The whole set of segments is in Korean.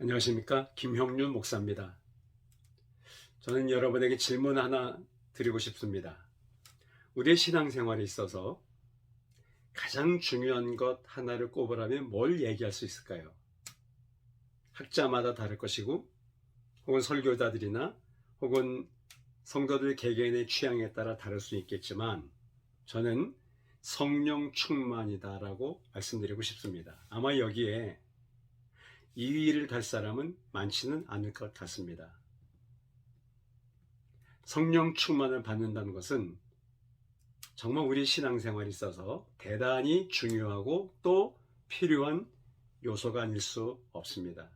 안녕하십니까 김형윤 목사입니다. 저는 여러분에게 질문 하나 드리고 싶습니다. 우리의 신앙생활에 있어서 가장 중요한 것 하나를 꼽으라면 뭘 얘기할 수 있을까요? 학자마다 다를 것이고 혹은 설교자들이나 혹은 성도들 개개인의 취향에 따라 다를 수 있겠지만 저는 성령 충만이다라고 말씀드리고 싶습니다. 아마 여기에 2위를 갈 사람은 많지는 않을 것 같습니다. 성령 충만을 받는다는 것은 정말 우리 신앙생활에 있어서 대단히 중요하고 또 필요한 요소가 아닐 수 없습니다.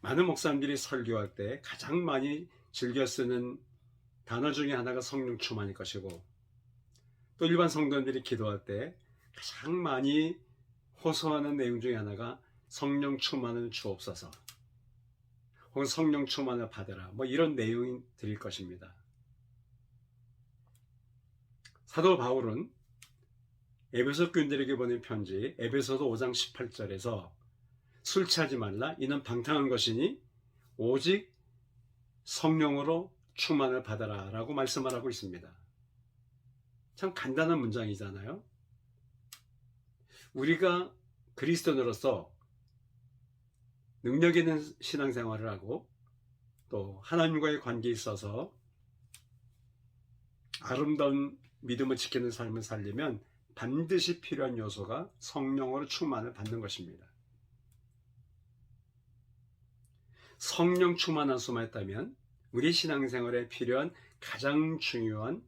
많은 목사님들이 설교할 때 가장 많이 즐겨 쓰는 단어 중에 하나가 성령 충만일 것이고 또 일반 성도들이 기도할 때 가장 많이 호소하는 내용 중에 하나가 성령 충만을 주옵소서. 혹은 성령 충만을 받으라. 뭐 이런 내용이 드릴 것입니다. 사도 바울은 에베소 교인들에게 보낸 편지 에베소서 5장 18절에서 술 취하지 말라 이는 방탕한 것이니 오직 성령으로 충만을 받아라 라고 말씀을 하고 있습니다. 참 간단한 문장이잖아요. 우리가 그리스도인으로서 능력 있는 신앙생활을 하고 또 하나님과의 관계에 있어서 아름다운 믿음을 지키는 삶을 살려면 반드시 필요한 요소가 성령으로 충만을 받는 것입니다. 성령 충만한 수만 있다면 우리 신앙생활에 필요한 가장 중요한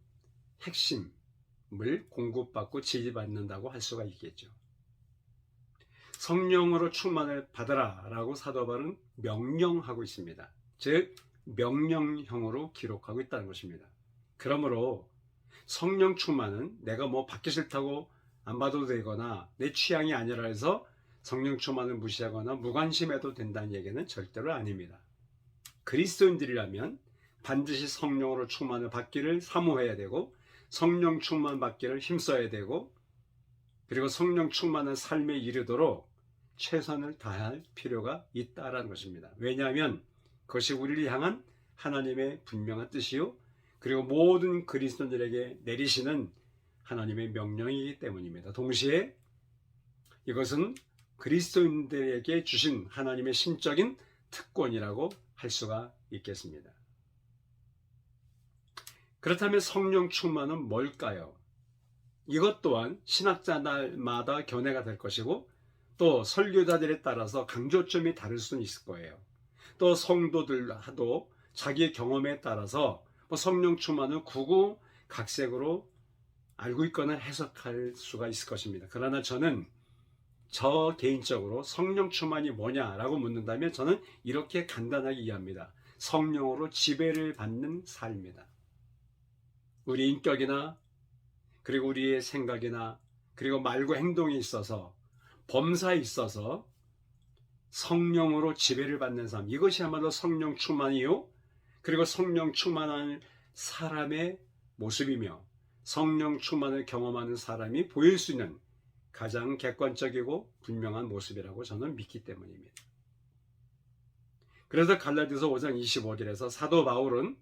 핵심을 공급받고 지지받는다고 할 수가 있겠죠. 성령으로 충만을 받아라 라고 사도 바울은 명령하고 있습니다. 즉 명령형으로 기록하고 있다는 것입니다. 그러므로 성령 충만은 내가 뭐 받기 싫다고 안 받아도 되거나 내 취향이 아니라 해서 성령 충만을 무시하거나 무관심해도 된다는 얘기는 절대로 아닙니다. 그리스도인들이라면 반드시 성령으로 충만을 받기를 사모해야 되고 성령 충만 받기를 힘써야 되고 그리고 성령 충만한 삶에 이르도록 최선을 다할 필요가 있다라는 것입니다. 왜냐하면 그것이 우리를 향한 하나님의 분명한 뜻이요. 그리고 모든 그리스도인들에게 내리시는 하나님의 명령이기 때문입니다. 동시에 이것은 그리스도인들에게 주신 하나님의 신적인 특권이라고 할 수가 있겠습니다. 그렇다면 성령 충만은 뭘까요? 이것 또한 신학자들마다 견해가 될 것이고 또 설교자들에 따라서 강조점이 다를 수는 있을 거예요. 또 성도들도 자기의 경험에 따라서 뭐 성령 충만을 구구 각색으로 알고 있거나 해석할 수가 있을 것입니다. 그러나 저는 저 개인적으로 성령 충만이 뭐냐라고 묻는다면 저는 이렇게 간단하게 이해합니다. 성령으로 지배를 받는 삶이다. 우리 인격이나 그리고 우리의 생각이나 그리고 말과 행동에 있어서 범사에 있어서 성령으로 지배를 받는 삶 이것이야말로 성령 충만이요 그리고 성령 충만한 사람의 모습이며 성령 충만을 경험하는 사람이 보일 수 있는 가장 객관적이고 분명한 모습이라고 저는 믿기 때문입니다. 그래서 갈라디아서 5장 25절에서 사도 바울은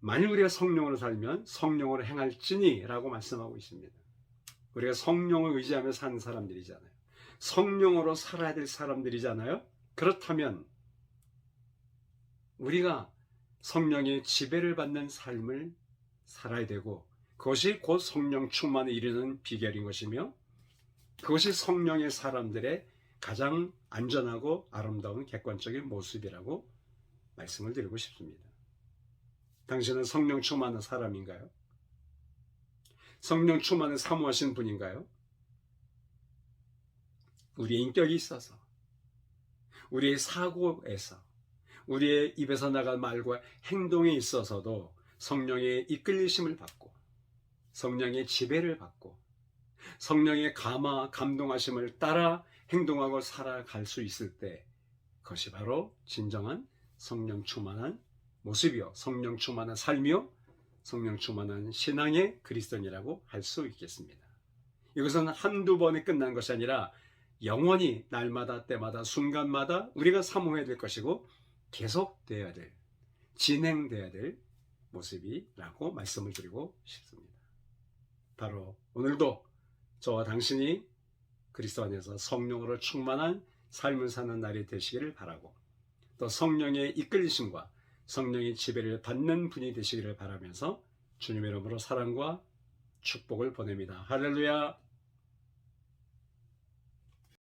만일 우리가 성령으로 살면 성령으로 행할지니라고 말씀하고 있습니다. 우리가 성령을 의지하며 사는 사람들이잖아요. 성령으로 살아야 될 사람들이잖아요. 그렇다면 우리가 성령의 지배를 받는 삶을 살아야 되고 그것이 곧 성령 충만에 이르는 비결인 것이며 그것이 성령의 사람들의 가장 안전하고 아름다운 객관적인 모습이라고 말씀을 드리고 싶습니다. 당신은 성령 충만한 사람인가요? 성령 충만을 사모하시는 분인가요? 우리의 인격이 있어서, 우리의 사고에서, 우리의 입에서 나갈 말과 행동에 있어서도 성령의 이끌리심을 받고, 성령의 지배를 받고, 성령의 감화, 감동하심을 따라 행동하고 살아갈 수 있을 때, 그것이 바로 진정한 성령 충만한 모습이요. 성령 충만한 삶이요. 성령 충만한 신앙의 그리스도인이라고 할 수 있겠습니다. 이것은 한두 번에 끝난 것이 아니라 영원히 날마다 때마다 순간마다 우리가 사모해야 될 것이고 계속돼야 될 진행돼야 될 모습이라고 말씀을 드리고 싶습니다. 바로 오늘도 저와 당신이 그리스도 안에서 성령으로 충만한 삶을 사는 날이 되시기를 바라고 또 성령의 이끌리심과 성령의 지배를 받는 분이 되시기를 바라면서 주님의 이름으로 사랑과 축복을 보냅니다. 할렐루야!